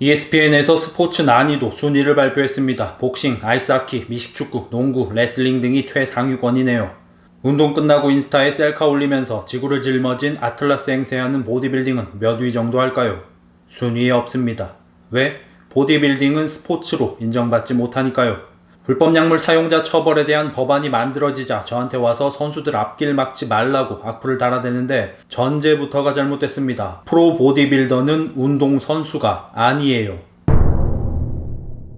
ESPN에서 스포츠 난이도 순위를 발표했습니다. 복싱, 아이스하키, 미식축구, 농구, 레슬링 등이 최상위권이네요. 운동 끝나고 인스타에 셀카 올리면서 지구를 짊어진 아틀라스 행세하는 보디빌딩은 몇 위 정도 할까요? 순위에 없습니다. 왜? 보디빌딩은 스포츠로 인정받지 못하니까요. 불법 약물 사용자 처벌에 대한 법안이 만들어지자 저한테 와서 선수들 앞길 막지 말라고 악플을 달아대는데 전제부터가 잘못됐습니다. 프로 보디빌더는 운동 선수가 아니에요.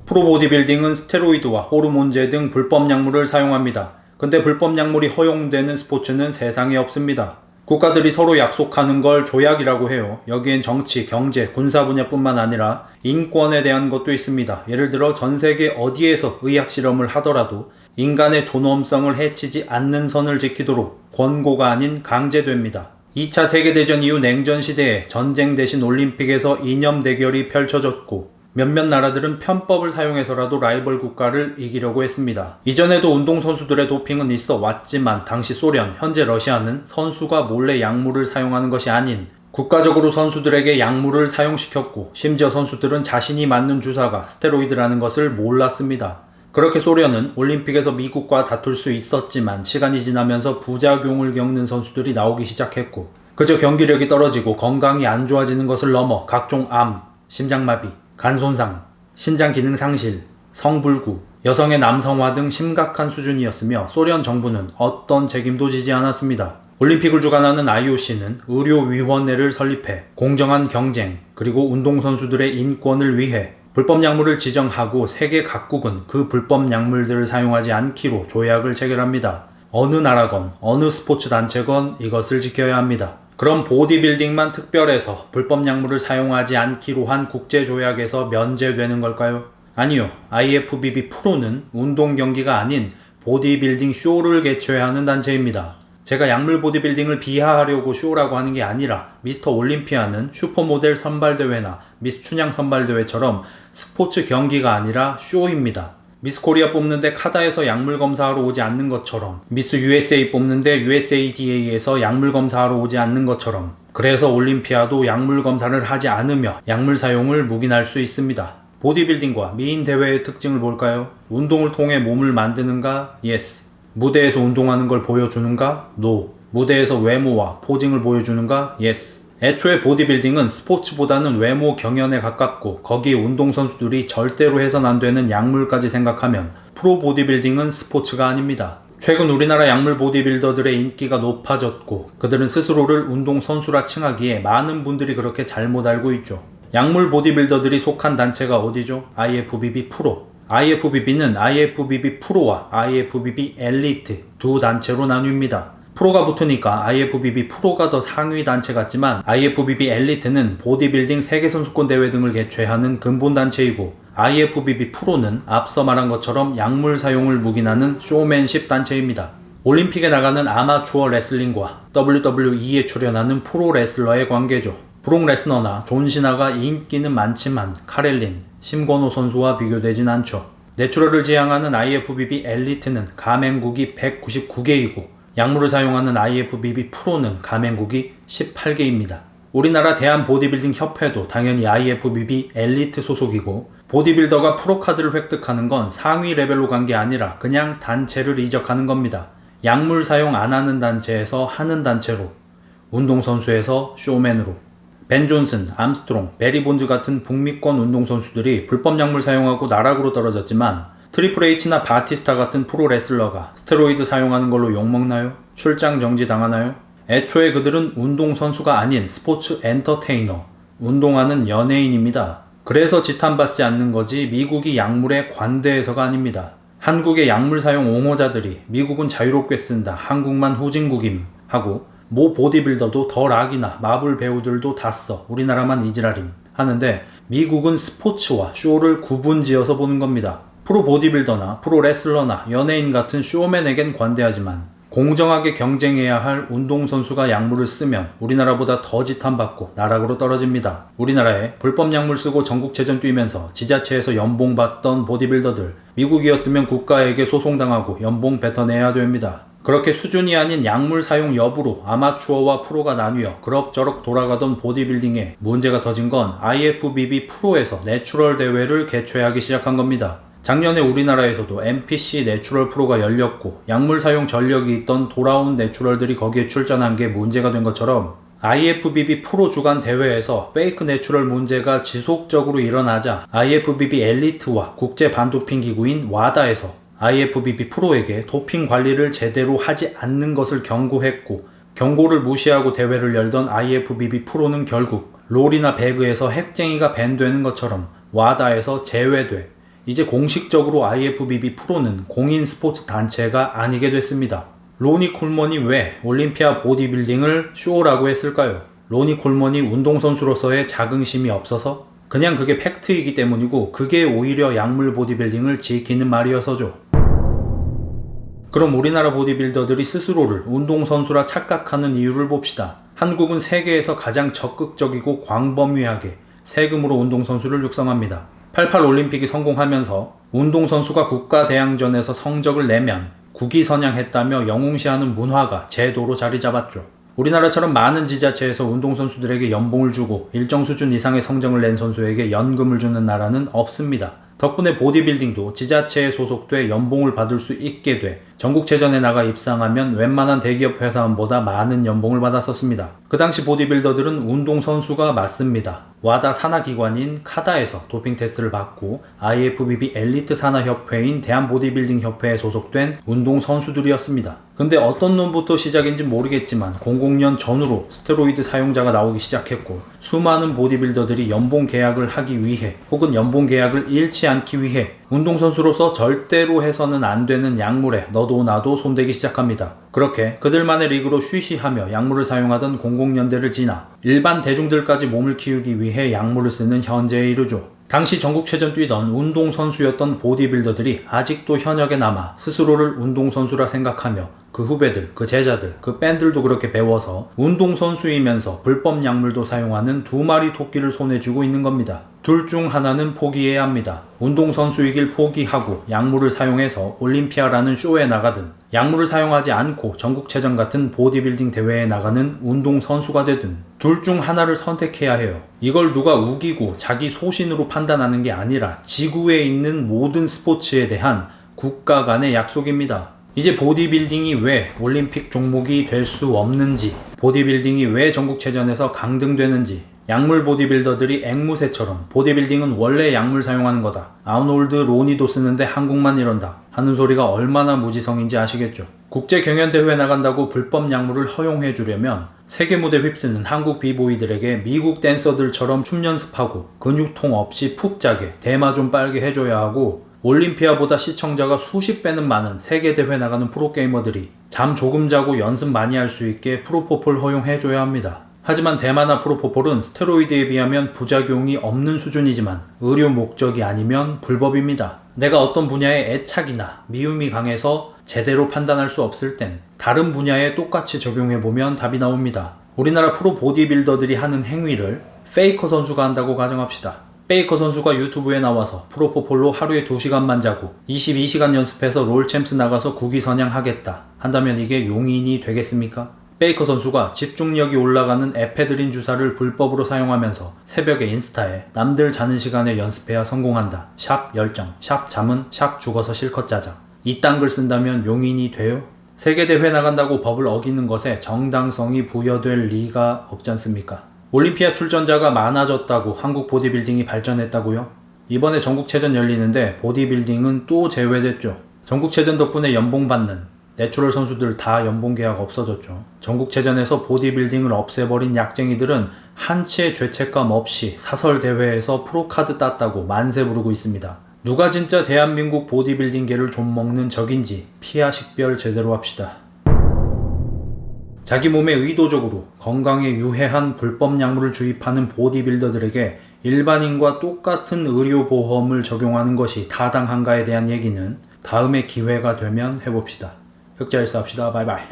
프로 보디빌딩은 스테로이드와 호르몬제 등 불법 약물을 사용합니다. 근데 불법 약물이 허용되는 스포츠는 세상에 없습니다. 국가들이 서로 약속하는 걸 조약이라고 해요. 여기엔 정치, 경제, 군사 분야뿐만 아니라 인권에 대한 것도 있습니다. 예를 들어 전 세계 어디에서 의학 실험을 하더라도 인간의 존엄성을 해치지 않는 선을 지키도록 권고가 아닌 강제됩니다. 2차 세계대전 이후 냉전 시대에 전쟁 대신 올림픽에서 이념 대결이 펼쳐졌고 몇몇 나라들은 편법을 사용해서라도 라이벌 국가를 이기려고 했습니다. 이전에도 운동선수들의 도핑은 있어 왔지만 당시 소련, 현재 러시아는 선수가 몰래 약물을 사용하는 것이 아닌 국가적으로 선수들에게 약물을 사용시켰고 심지어 선수들은 자신이 맞는 주사가 스테로이드라는 것을 몰랐습니다. 그렇게 소련은 올림픽에서 미국과 다툴 수 있었지만 시간이 지나면서 부작용을 겪는 선수들이 나오기 시작했고 그저 경기력이 떨어지고 건강이 안 좋아지는 것을 넘어 각종 암, 심장마비, 간 손상, 신장 기능 상실, 성불구, 여성의 남성화 등 심각한 수준이었으며 소련 정부는 어떤 책임도 지지 않았습니다. 올림픽을 주관하는 IOC는 의료위원회를 설립해 공정한 경쟁 그리고 운동선수들의 인권을 위해 불법 약물을 지정하고 세계 각국은 그 불법 약물들을 사용하지 않기로 조약을 체결합니다. 어느 나라건 어느 스포츠 단체건 이것을 지켜야 합니다. 그럼 보디빌딩만 특별해서 불법 약물을 사용하지 않기로 한 국제조약에서 면제되는 걸까요? 아니요. IFBB 프로는 운동 경기가 아닌 보디빌딩 쇼를 개최해야 하는 단체입니다. 제가 약물 보디빌딩을 비하하려고 쇼라고 하는 게 아니라 미스터 올림피아는 슈퍼모델 선발대회나 미스 춘향 선발대회처럼 스포츠 경기가 아니라 쇼입니다. 미스 코리아 뽑는데 카다에서 약물 검사하러 오지 않는 것처럼 미스 USA 뽑는데 USADA에서 약물 검사하러 오지 않는 것처럼 그래서 올림피아도 약물 검사를 하지 않으며 약물 사용을 묵인할 수 있습니다. 보디빌딩과 미인 대회의 특징을 볼까요? 운동을 통해 몸을 만드는가? Yes. 무대에서 운동하는 걸 보여주는가? No. 무대에서 외모와 포징을 보여주는가? Yes. 애초에 보디빌딩은 스포츠보다는 외모 경연에 가깝고 거기에 운동선수들이 절대로 해선 안 되는 약물까지 생각하면 프로 보디빌딩은 스포츠가 아닙니다. 최근 우리나라 약물 보디빌더들의 인기가 높아졌고 그들은 스스로를 운동선수라 칭하기에 많은 분들이 그렇게 잘못 알고 있죠. 약물 보디빌더들이 속한 단체가 어디죠? IFBB 프로. IFBB는 IFBB 프로와 IFBB 엘리트 두 단체로 나뉩니다. 프로가 붙으니까 IFBB 프로가 더 상위 단체 같지만 IFBB 엘리트는 보디빌딩 세계선수권 대회 등을 개최하는 근본 단체이고 IFBB 프로는 앞서 말한 것처럼 약물 사용을 묵인하는 쇼맨십 단체입니다. 올림픽에 나가는 아마추어 레슬링과 WWE에 출연하는 프로 레슬러의 관계죠. 브록 레스너나 존 시나가 인기는 많지만 카렐린, 심건호 선수와 비교되진 않죠. 내추럴을 지향하는 IFBB 엘리트는 가맹국이 199개이고 약물을 사용하는 IFBB 프로는 가맹국이 18개입니다. 우리나라 대한보디빌딩 협회도 당연히 IFBB 엘리트 소속이고 보디빌더가 프로카드를 획득하는 건 상위 레벨로 간 게 아니라 그냥 단체를 이적하는 겁니다. 약물 사용 안 하는 단체에서 하는 단체로 운동선수에서 쇼맨으로 벤 존슨, 암스트롱, 베리 본즈 같은 북미권 운동선수들이 불법 약물 사용하고 나락으로 떨어졌지만 트리플 H나 바티스타 같은 프로 레슬러가 스테로이드 사용하는 걸로 욕먹나요? 출장 정지 당하나요? 애초에 그들은 운동선수가 아닌 스포츠 엔터테이너, 운동하는 연예인입니다. 그래서 지탄받지 않는 거지 미국이 약물에 관대해서가 아닙니다. 한국의 약물 사용 옹호자들이 미국은 자유롭게 쓴다, 한국만 후진국임 하고 모 보디빌더도 더 락이나 마블 배우들도 다 써, 우리나라만 이지랄임 하는데 미국은 스포츠와 쇼를 구분 지어서 보는 겁니다. 프로 보디빌더나 프로 레슬러나 연예인 같은 쇼맨에겐 관대하지만 공정하게 경쟁해야 할 운동선수가 약물을 쓰면 우리나라보다 더 지탄받고 나락으로 떨어집니다. 우리나라에 불법 약물 쓰고 전국체전 뛰면서 지자체에서 연봉 받던 보디빌더들 미국이었으면 국가에게 소송당하고 연봉 뱉어내야 됩니다. 그렇게 수준이 아닌 약물 사용 여부로 아마추어와 프로가 나뉘어 그럭저럭 돌아가던 보디빌딩에 문제가 터진 건 IFBB 프로에서 내추럴 대회를 개최하기 시작한 겁니다. 작년에 우리나라에서도 NPC 내추럴 프로가 열렸고 약물 사용 전력이 있던 돌아온 내추럴들이 거기에 출전한 게 문제가 된 것처럼 IFBB 프로 주간 대회에서 페이크 내추럴 문제가 지속적으로 일어나자 IFBB 엘리트와 국제 반도핑 기구인 와다에서 IFBB 프로에게 도핑 관리를 제대로 하지 않는 것을 경고했고 경고를 무시하고 대회를 열던 IFBB 프로는 결국 롤이나 배그에서 핵쟁이가 밴되는 것처럼 와다에서 제외돼 이제 공식적으로 IFBB 프로는 공인 스포츠 단체가 아니게 됐습니다. 로니 콜먼이 왜 올림피아 보디빌딩을 쇼라고 했을까요? 로니 콜먼이 운동선수로서의 자긍심이 없어서? 그냥 그게 팩트이기 때문이고 그게 오히려 약물 보디빌딩을 지키는 말이어서죠. 그럼 우리나라 보디빌더들이 스스로를 운동선수라 착각하는 이유를 봅시다. 한국은 세계에서 가장 적극적이고 광범위하게 세금으로 운동선수를 육성합니다. 88 올림픽이 성공하면서 운동선수가 국가대항전에서 성적을 내면 국위 선양했다며 영웅시하는 문화가 제도로 자리 잡았죠. 우리나라처럼 많은 지자체에서 운동선수들에게 연봉을 주고 일정 수준 이상의 성적을 낸 선수에게 연금을 주는 나라는 없습니다. 덕분에 보디빌딩도 지자체에 소속돼 연봉을 받을 수 있게 돼 전국체전에 나가 입상하면 웬만한 대기업 회사원보다 많은 연봉을 받았었습니다. 그 당시 보디빌더들은 운동선수가 맞습니다. 와다 산하기관인 카다에서 도핑 테스트를 받고 IFBB 엘리트 산하협회인 대한보디빌딩협회에 소속된 운동선수들이었습니다. 근데 어떤 놈부터 시작인지 모르겠지만 00년 전후로 스테로이드 사용자가 나오기 시작했고 수많은 보디빌더들이 연봉 계약을 하기 위해 혹은 연봉 계약을 잃지 않기 위해 운동선수로서 절대로 해서는 안 되는 약물에 너도 나도 손대기 시작합니다. 그렇게 그들만의 리그로 쉬쉬하며 약물을 사용하던 00년대를 지나 일반 대중들까지 몸을 키우기 위해 약물을 쓰는 현재에 이르죠. 당시 전국체전 뛰던 운동선수였던 보디빌더들이 아직도 현역에 남아 스스로를 운동선수라 생각하며 그 후배들, 그 제자들, 그 밴들도 그렇게 배워서 운동선수이면서 불법 약물도 사용하는 두 마리 토끼를 손에 쥐고 있는 겁니다. 둘 중 하나는 포기해야 합니다. 운동선수이길 포기하고 약물을 사용해서 올림피아라는 쇼에 나가든 약물을 사용하지 않고 전국체전 같은 보디빌딩 대회에 나가는 운동선수가 되든 둘 중 하나를 선택해야 해요. 이걸 누가 우기고 자기 소신으로 판단하는 게 아니라 지구에 있는 모든 스포츠에 대한 국가 간의 약속입니다. 이제 보디빌딩이 왜 올림픽 종목이 될 수 없는지, 보디빌딩이 왜 전국체전에서 강등되는지, 약물 보디빌더들이 앵무새처럼 보디빌딩은 원래 약물 사용하는 거다. 아우놀드 로니도 쓰는데 한국만 이런다. 하는 소리가 얼마나 무지성인지 아시겠죠? 국제 경연 대회 나간다고 불법 약물을 허용해 주려면 세계 무대 휩쓰는 한국 비보이들에게 미국 댄서들처럼 춤 연습하고 근육통 없이 푹 자게 대마 좀 빨게 해줘야 하고 올림피아보다 시청자가 수십 배는 많은 세계 대회 나가는 프로게이머들이 잠 조금 자고 연습 많이 할 수 있게 프로포폴 허용해줘야 합니다. 하지만 대마나 프로포폴은 스테로이드에 비하면 부작용이 없는 수준이지만 의료 목적이 아니면 불법입니다. 내가 어떤 분야에 애착이나 미움이 강해서 제대로 판단할 수 없을 땐 다른 분야에 똑같이 적용해보면 답이 나옵니다. 우리나라 프로 보디빌더들이 하는 행위를 페이커 선수가 한다고 가정합시다. 페이커 선수가 유튜브에 나와서 프로포폴로 하루에 2시간만 자고 22시간 연습해서 롤챔스 나가서 국위 선양 하겠다 한다면 이게 용인이 되겠습니까? 베이커 선수가 집중력이 올라가는 에페드린 주사를 불법으로 사용하면서 새벽에 인스타에 남들 자는 시간에 연습해야 성공한다. 샵 열정, 샵 잠은, 샵 죽어서 실컷 자자. 이딴 글 쓴다면 용인이 돼요? 세계대회 나간다고 법을 어기는 것에 정당성이 부여될 리가 없지 않습니까? 올림피아 출전자가 많아졌다고 한국 보디빌딩이 발전했다고요? 이번에 전국체전 열리는데 보디빌딩은 또 제외됐죠. 전국체전 덕분에 연봉 받는 내추럴 선수들 다 연봉 계약 없어졌죠. 전국체전에서 보디빌딩을 없애버린 약쟁이들은 한치의 죄책감 없이 사설 대회에서 프로카드 땄다고 만세 부르고 있습니다. 누가 진짜 대한민국 보디빌딩계를 좀 먹는 적인지 피하 식별 제대로 합시다. 자기 몸에 의도적으로 건강에 유해한 불법 약물을 주입하는 보디빌더들에게 일반인과 똑같은 의료보험을 적용하는 것이 타당한가에 대한 얘기는 다음에 기회가 되면 해봅시다. 흑자일사 합시다. 바이바이.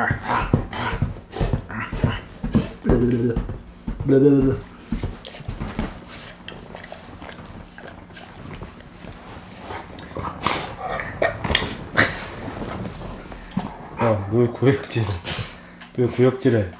야, 너 왜 구역질? 왜 구역질해?